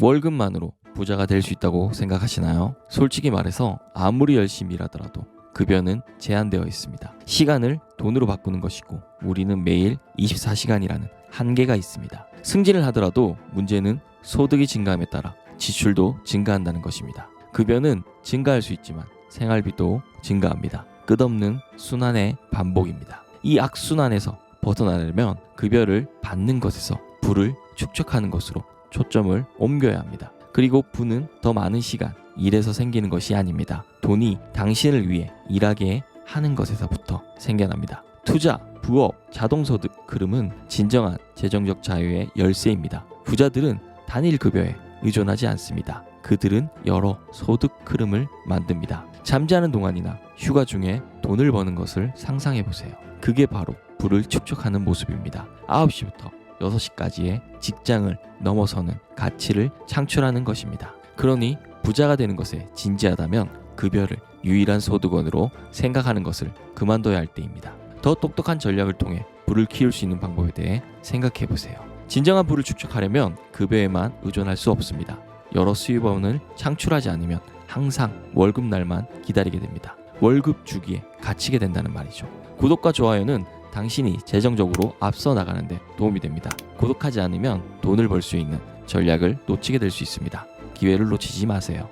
월급만으로 부자가 될 수 있다고 생각하시나요? 솔직히 말해서 아무리 열심히 일하더라도 급여는 제한되어 있습니다. 시간을 돈으로 바꾸는 것이고 우리는 매일 24시간이라는 한계가 있습니다. 승진을 하더라도 문제는 소득이 증가함에 따라 지출도 증가한다는 것입니다. 급여는 증가할 수 있지만 생활비도 증가합니다. 끝없는 순환의 반복입니다. 이 악순환에서 벗어나려면 급여를 받는 것에서 부를 축적하는 것으로 초점을 옮겨야 합니다. 그리고 부는 더 많은 시간, 일에서 생기는 것이 아닙니다. 돈이 당신을 위해 일하게 하는 것에서부터 생겨납니다. 투자, 부업, 자동소득 흐름은 진정한 재정적 자유의 열쇠입니다. 부자들은 단일 급여에 의존하지 않습니다. 그들은 여러 소득 흐름을 만듭니다. 잠자는 동안이나 휴가 중에 돈을 버는 것을 상상해 보세요. 그게 바로 부를 축적하는 모습입니다. 9시부터 6시까지의 직장을 넘어서는 가치를 창출하는 것입니다. 그러니 부자가 되는 것에 진지하다면 급여를 유일한 소득원으로 생각하는 것을 그만둬야 할 때입니다. 더 똑똑한 전략을 통해 부를 키울 수 있는 방법에 대해 생각해 보세요. 진정한 부를 축적하려면 급여에만 의존할 수 없습니다. 여러 수입원을 창출하지 않으면 항상 월급 날만 기다리게 됩니다. 월급 주기에 갇히게 된다는 말이죠. 구독과 좋아요는 당신이 재정적으로 앞서 나가는데 도움이 됩니다. 구독하지 않으면 돈을 벌 수 있는 전략을 놓치게 될 수 있습니다. 기회를 놓치지 마세요.